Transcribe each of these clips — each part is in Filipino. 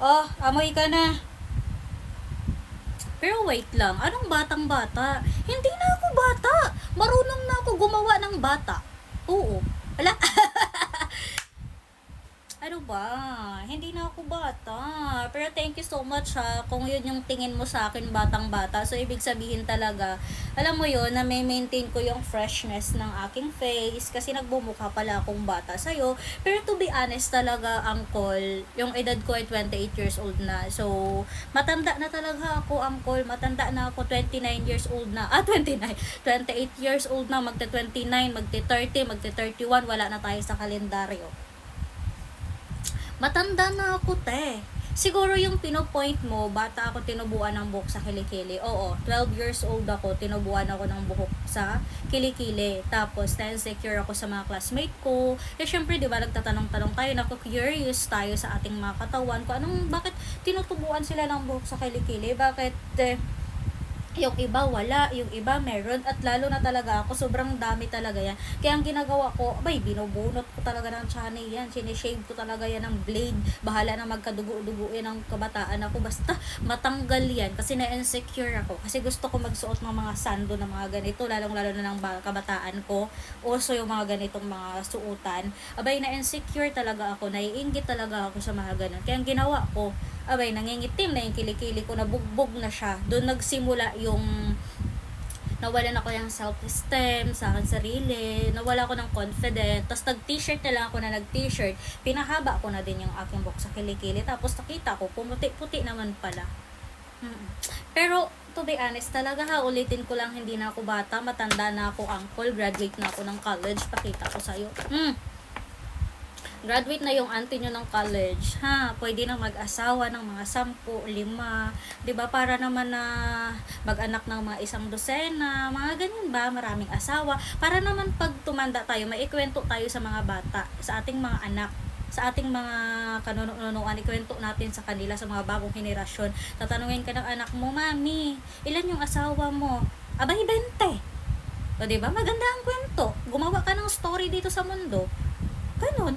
Oh, amoy ka na. Pero wait lang, anong batang bata? Hindi na ako bata. Marunong na ako gumawa ng bata. Oo. Ala. ano ba? Hindi na ako bata. Pero thank you so much ha. Kung yun yung tingin mo sa akin batang bata. So, ibig sabihin talaga, alam mo yun, na may maintain ko yung freshness ng aking face. Kasi nagbumukha pala akong bata sa'yo. Pero to be honest talaga, uncle, yung edad ko ay 28 years old na. So, matanda na talaga ako, uncle. Matanda na ako, 29 years old na. Ah, 29. 28 years old na, magta-29, magta-30, magta-31. Wala na tayo sa kalendaryo. Matanda na ako, te. Siguro yung pinopoint mo, bata ako tinubuan ng buhok sa kilikili. Oo, 12 years old ako, tinubuan ako ng buhok sa kilikili. Tapos, na-insecure ako sa mga classmate ko. Eh, syempre, di ba, nagtatanong-tanong tayo, naku-curious tayo sa ating mga katawan. Kung anong, bakit tinutubuan sila ng buhok sa kilikili? Bakit, eh, yung iba wala, yung iba meron at lalo na talaga ako, sobrang dami talaga yan. Kaya ang ginagawa ko, abay, binubunot ko talaga ng chanay yan, sinishave ko talaga yan ng blade, bahala na magkadugo-dugo yan ng kabataan ako, basta matanggal yan kasi na-insecure ako, kasi gusto ko magsuot ng mga sando na mga ganito, lalong lalo na ng ba- kabataan ko, also yung mga ganitong mga suotan, abay, na-insecure talaga ako, naiingit talaga ako sa mga ganun. Kaya ang ginawa ko, abay, nangingitim na yung kilikili ko, nabugbog na siya. Doon nagsimula yung nawalan ako ng self-esteem sa akin sarili, nawala ako ng confident, tapos nag-t-shirt na lang ako na nag-t-shirt, pinahaba ko na din yung aking buhok sa kilikili, tapos nakita ko, pumuti-puti naman pala. Mm. Pero, to be honest, talaga ha, ulitin ko lang, hindi na ako bata, matanda na ako, uncle, graduate na ako ng college, pakita ko sa'yo. Mm graduate na yung auntie nyo ng college, ha, pwede na mag-asawa ng mga sampu, lima, ba para naman na mag-anak ng mga isang dosena, mga ganyan ba, maraming asawa, para naman pag tumanda tayo, maikwento tayo sa mga bata, sa ating mga anak, sa ating mga kanunuan, ikwento natin sa kanila, sa mga bagong henerasyon. Tatanungin ka ng anak mo, Mami, ilan yung asawa mo? Abay, 20. O, di ba? Maganda ang kwento. Gumawa ka ng story dito sa mundo. Ganon.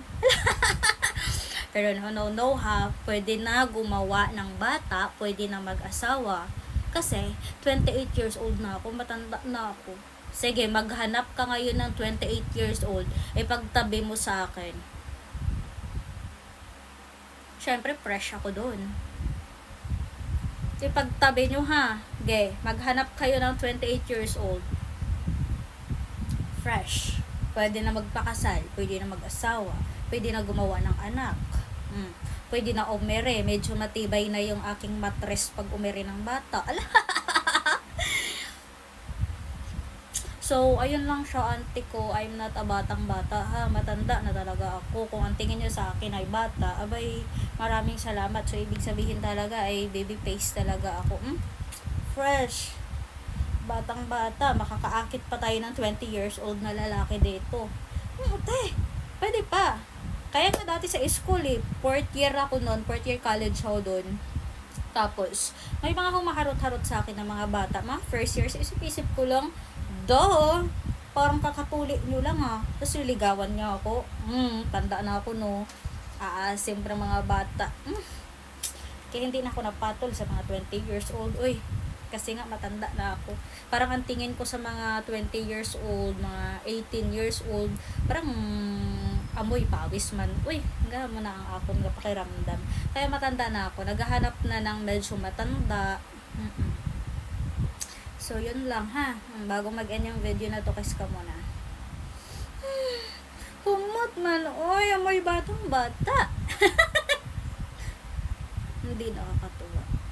Pero no, no, no ha, pwede na gumawa ng bata, pwede na mag-asawa. Kasi, 28 years old na ako, matanda na ako. Sige, maghanap ka ngayon ng 28 years old, e pagtabi mo sa akin. Siyempre, fresh ako doon. Ipagtabi nyo ha, ge, maghanap kayo ng 28 years old. Fresh pwede na magpakasal, pwede na mag-asawa, pwede na gumawa ng anak. Hmm. Pwede na umere, medyo matibay na yung aking matres pag umere ng bata. So, ayun lang siya, auntie ko. I'm not a batang bata, ha. Matanda na talaga ako. Kung ang tingin nyo sa akin ay bata, abay, maraming salamat. So, ibig sabihin talaga ay baby face talaga ako. Hmm? Fresh batang bata, makakaakit pa tayo ng 20 years old na lalaki dito. Hmm, pwede pa. Kaya nga dati sa school eh, fourth year ako noon, fourth year college ako doon. Tapos, may mga humaharot-harot sa akin ng mga bata. Mga first years, isip-isip ko lang, do, parang kakatuli nyo lang ha. Tapos liligawan niya ako. Hmm, tanda na ako no. Aasim ng mga bata. Hmm. Kaya hindi na ako napatol sa mga 20 years old. Uy, kasi nga matanda na ako. Parang ang tingin ko sa mga 20 years old, mga 18 years old, parang amoy pawis man. Uy, nga mo na ang akong pakiramdam. Kaya matanda na ako. Naghahanap na ng medyo matanda. So, yun lang ha. Bago mag-end yung video na to, kiss ka muna. Humot man. Uy, amoy batang bata. Hindi nakakatuwa.